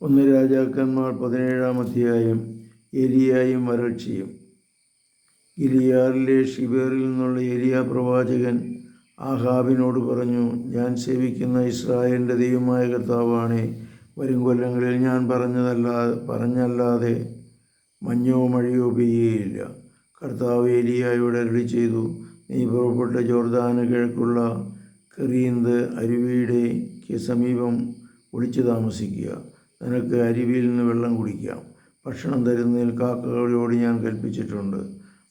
ഒന്ന് രാജാക്കന്മാർ പതിനേഴാം അധ്യായം എലിയായും വരൾച്ചയും. ഗിലിയാറിലെ ഷിബേറിൽ നിന്നുള്ള എലിയ പ്രവാചകൻ ആഹാബിനോട് പറഞ്ഞു ഞാൻ സേവിക്കുന്ന ഇസ്രായേലിന്റെ ദൈവമായ കർത്താവാണ് വരും കൊല്ലങ്ങളിൽ ഞാൻ പറഞ്ഞതല്ലാതെ പറഞ്ഞല്ലാതെ മഞ്ഞോ മഴയോ പെയ്യുകയില്ല. കർത്താവ് എലിയായോട് അരുളി ചെയ്തു നീ പുറപ്പെട്ട ജോർദാന് കിഴക്കുള്ള കെറീന്ത് അരുവിയുടെ സമീപം ഒളിച്ചു താമസിക്കുക. നിനക്ക് അരുവിയിൽ നിന്ന് വെള്ളം കുടിക്കാം. ഭക്ഷണം തരുന്നതിൽ കാക്കകളോട് ഞാൻ കൽപ്പിച്ചിട്ടുണ്ട്.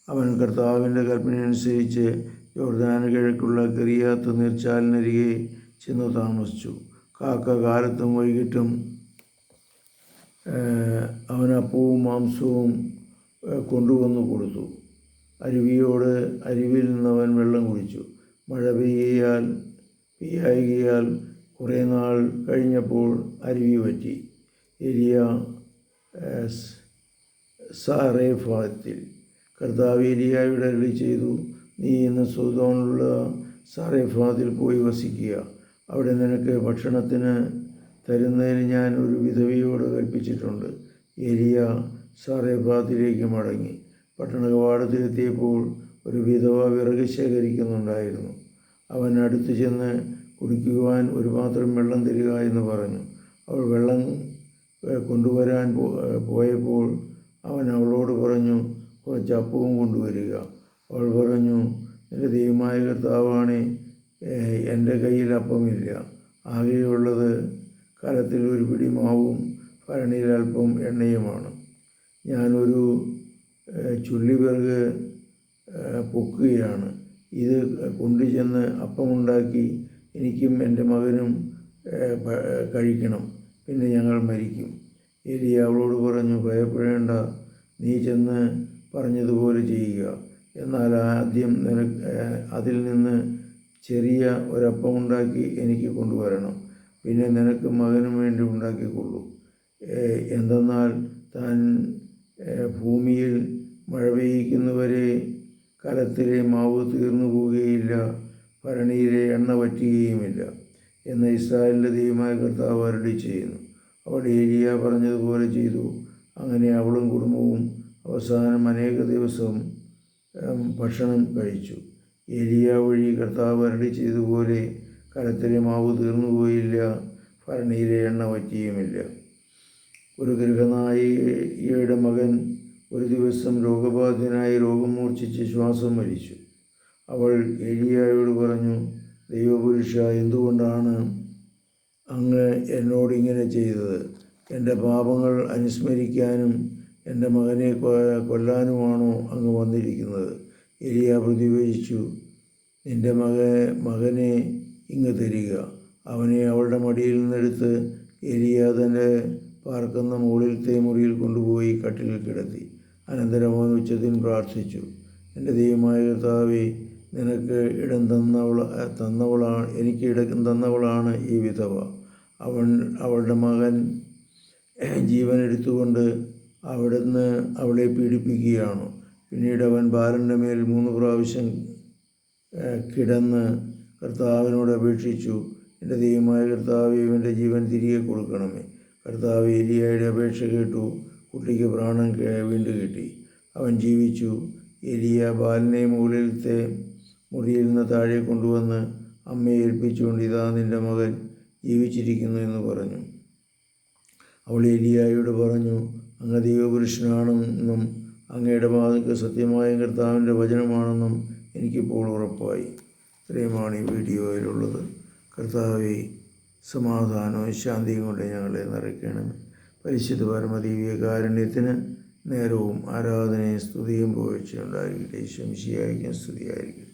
അവൻ കർത്താവിന്റെ കൽപ്പനയനുസരിച്ച് യോർദാന കിഴക്കുള്ള കെറിയാത്ത നീർച്ചാലിനരികെ ചെന്ന് താമസിച്ചു. കാക്ക കാലത്തും വൈകിട്ടും അവൻ അപ്പവും മാംസവും കൊണ്ടുവന്നു കൊടുത്തു. അരുവിയോട് അരുവിയിൽ നിന്നവൻ വെള്ളം കുടിച്ചു. മഴ പെയ്യാൽ പെയ്യായികയാൽ കുറേ നാൾ കഴിഞ്ഞപ്പോൾ അരുവി പറ്റി. സ്- സാറേഫാത്തിൽ കർത്താവ് എലിയായുടെ അരുളി ചെയ്തു നീ ഇന്ന് സുതോണുള്ള സാറേഫാത്തിൽ പോയി വസിക്കുക. അവിടെ നിനക്ക് ഭക്ഷണത്തിന് തരുന്നതിന് ഞാൻ ഒരു വിധവയോട് കൽപ്പിച്ചിട്ടുണ്ട്. എലിയ സാറേഫാത്തിലേക്ക് മടങ്ങി. പട്ടണ കവാടത്തിലെത്തിയപ്പോൾ ഒരു വിധവ വിറക് ശേഖരിക്കുന്നുണ്ടായിരുന്നു. അവൻ അടുത്തു ചെന്ന് കുടിക്കുവാൻ ഒരു പാത്രം വെള്ളം തരിക എന്ന് പറഞ്ഞു. അവൾ വെള്ളം കൊണ്ടുവരാൻ പോയപ്പോൾ അവൻ അവളോട് പറഞ്ഞു കുറച്ച് അപ്പവും കൊണ്ടുവരിക. അവൾ പറഞ്ഞു എന്റെ ദൈവമായ കർത്താവാണ് എന്റെ കയ്യിൽ അപ്പമില്ല. ആകെയുള്ളത് കലത്തിൽ ഒരു പിടി മാവും ഭരണിയിൽ അല്പം എണ്ണയുമാണ്. ഞാനൊരു ചുള്ളി ചുള്ളിവിറക് പൊക്കുകയാണ്. ഇത് കൊണ്ടുചെന്ന് അപ്പമുണ്ടാക്കി എനിക്കും എന്റെ മകനും കഴിക്കണം. പിന്നെ ഞങ്ങൾ മരിക്കും. എലി അവളോട് പറഞ്ഞു ഭയപ്പെടേണ്ട നീ ചെന്ന് പറഞ്ഞതുപോലെ ചെയ്യുക. എന്നാൽ ആദ്യം നിനക്ക് അതിൽ നിന്ന് ചെറിയ ഒരപ്പം ഉണ്ടാക്കി എനിക്ക് കൊണ്ടുവരണം. പിന്നെ നിനക്ക് മകനും വേണ്ടി ഉണ്ടാക്കിക്കൊള്ളൂ. എന്തെന്നാൽ താൻ ഭൂമിയിൽ മഴ പെയ്യിക്കുന്നവരെ കലത്തിലെ മാവ് തീർന്നു പോവുകയില്ല. ഭരണിയിലെ എണ്ണ വറ്റുകയുമില്ല. എന്ന് ഇസ്രായേലിന്റെ ദൈവമായ കർത്താവ് അരുടെ ചെയ്യുന്നു. അവൾ ഏരിയ പറഞ്ഞതുപോലെ ചെയ്തു. അങ്ങനെ അവളും കുടുംബവും അവസാനം അനേക ദിവസം ഭക്ഷണം കഴിച്ചു. ഏരിയ വഴി കർത്താവ് അരുളി ചെയ്തതുപോലെ കലത്തിലെ മാവ് തീർന്നുപോയില്ല ഭരണിയിലെ എണ്ണ പറ്റിയുമില്ല ഒരു ഗൃഹനായികയുടെ മകൻ ഒരു ദിവസം രോഗബാധിതനായി രോഗം മൂർച്ഛിച്ച് ശ്വാസം മരിച്ചു അവൾ ഏരിയായോട് പറഞ്ഞു ദൈവപുരുഷ എന്തുകൊണ്ടാണ് അങ്ങ് എന്നോട് ഇങ്ങനെ ചെയ്തത്? എന്റെ പാപങ്ങൾ അനുസ്മരിക്കാനും എന്റെ മകനെ കൊല്ലാനുമാണോ അങ്ങ് വന്നിരിക്കുന്നത്? എലിയ പ്രതിവേദിച്ചു നിന്റെ മക മകനെ ഇങ്ങ് തരിക. അവനെ അവളുടെ മടിയിൽ നിന്നെടുത്ത് എലിയ തന്റെ പാർക്കുന്ന മുകളിലത്തെ മുറിയിൽ കൊണ്ടുപോയി കട്ടിലിൽ കിടത്തി. അനന്തരം അവൻ ഉച്ചത്തിൽ പ്രാർത്ഥിച്ചു എന്റെ ദൈവമായ കർത്താവേ നിനക്ക് ഇടം തന്നവൾ തന്നവളാണ് എനിക്ക് ഇടം തന്നവളാണ് ഈ വിധവ. അവൻ അവളുടെ മകൻ ജീവൻ എടുത്തുകൊണ്ട് അവിടുന്ന് അവളെ പീഡിപ്പിക്കുകയാണ്. പിന്നീട് അവൻ ബാലന്റെ മേൽ മൂന്ന് പ്രാവശ്യം കിടന്ന് കർത്താവിനോട് അപേക്ഷിച്ചു. എന്റെ ദൈവമായ കർത്താവ് ഇവന്റെ ജീവൻ തിരികെ കൊടുക്കണമേ. കർത്താവ് എലിയായുടെ അപേക്ഷ കേട്ടു. കുട്ടിക്ക് പ്രാണൻ വീണ്ടും കിട്ടി. അവൻ ജീവിച്ചു. എലിയ ബാലിനെ മുകളിലത്തെ മുറിയിൽ നിന്ന് താഴെ കൊണ്ടുവന്ന് അമ്മയെ ഏൽപ്പിച്ചുകൊണ്ട് ഇതാ നിന്റെ മകൻ ജീവിച്ചിരിക്കുന്നു എന്ന് പറഞ്ഞു. അവൾ എലിയായോട് പറഞ്ഞു അങ്ങ് ദൈവപുരുഷനാണെന്നും അങ്ങയുടെ മാതൃക്ക് സത്യമായ കർത്താവിന്റെ വചനമാണെന്നും എനിക്കിപ്പോൾ ഉറപ്പായി. ഇത്രയുമാണ് ഈ വീഡിയോയിലുള്ളത്. കർത്താവെ സമാധാനവും ശാന്തിയും കൊണ്ട് ഞങ്ങളെ നിറയ്ക്കണം. പരിശുദ്ധ പരമദീവിയ കാരുണ്യത്തിന് നേരവും ആരാധനയും സ്തുതിയും പോഴ്ചയുണ്ടായിരിക്കട്ടെ ശംശിയായിരിക്കും സ്തുതിയായിരിക്കും